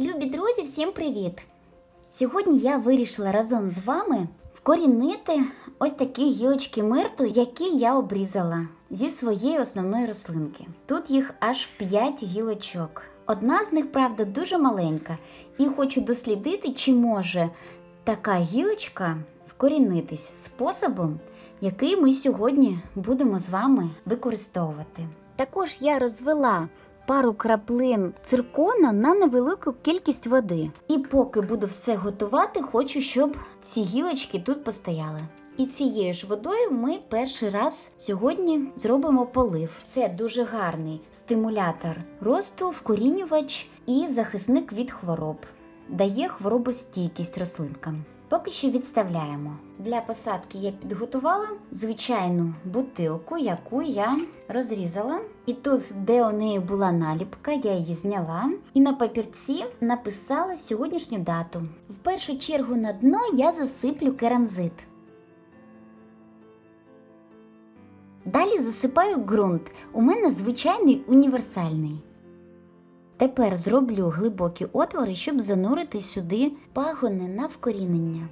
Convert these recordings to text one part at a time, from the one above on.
Любі друзі, всім привіт! Сьогодні я вирішила разом з вами вкорінити ось такі гілочки мирту, які я обрізала зі своєї основної рослинки. Тут їх аж 5 гілочок. Одна з них, правда, дуже маленька, і хочу дослідити, чи може така гілочка вкорінитись способом, який ми сьогодні будемо з вами використовувати. Також я розвела пару краплин циркона на невелику кількість води. І поки буду все готувати, хочу, щоб ці гілочки тут постояли. І цією ж водою ми перший раз сьогодні зробимо полив. Це дуже гарний стимулятор росту, вкорінювач і захисник від хвороб. Дає хворобостійкість рослинкам. Поки що відставляємо. Для посадки я підготувала звичайну бутилку, яку я розрізала. І тут, де у неї була наліпка, я її зняла і на папірці написала сьогоднішню дату. В першу чергу на дно я засиплю керамзит. Далі засипаю ґрунт. У мене звичайний універсальний. Тепер зроблю глибокі отвори, щоб занурити сюди пагони на вкорінення.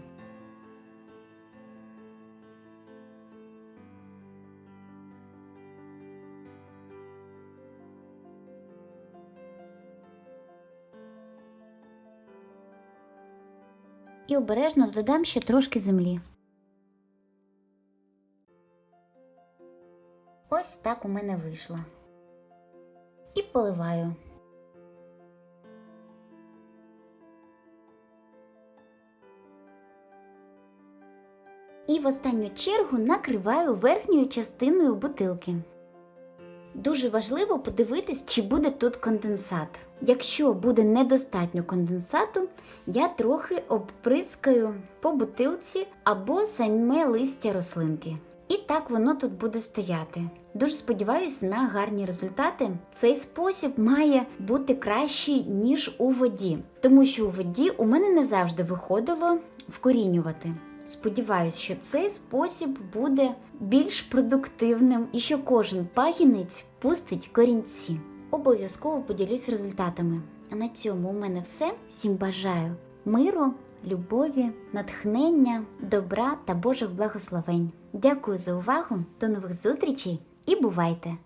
І обережно додам ще трошки землі. Ось так у мене вийшло. І поливаю. І в останню чергу накриваю верхньою частиною бутилки. Дуже важливо подивитись, чи буде тут конденсат. Якщо буде недостатньо конденсату, я трохи обприскаю по бутилці або саме листя рослинки. І так воно тут буде стояти. Дуже сподіваюся на гарні результати. Цей спосіб має бути кращий, ніж у воді, тому що у воді у мене не завжди виходило вкорінювати. Сподіваюсь, що цей спосіб буде більш продуктивним і що кожен пагінець пустить корінці. Обов'язково поділюсь результатами. А на цьому у мене все. Всім бажаю миру, любові, натхнення, добра та Божих благословень. Дякую за увагу, до нових зустрічей і бувайте!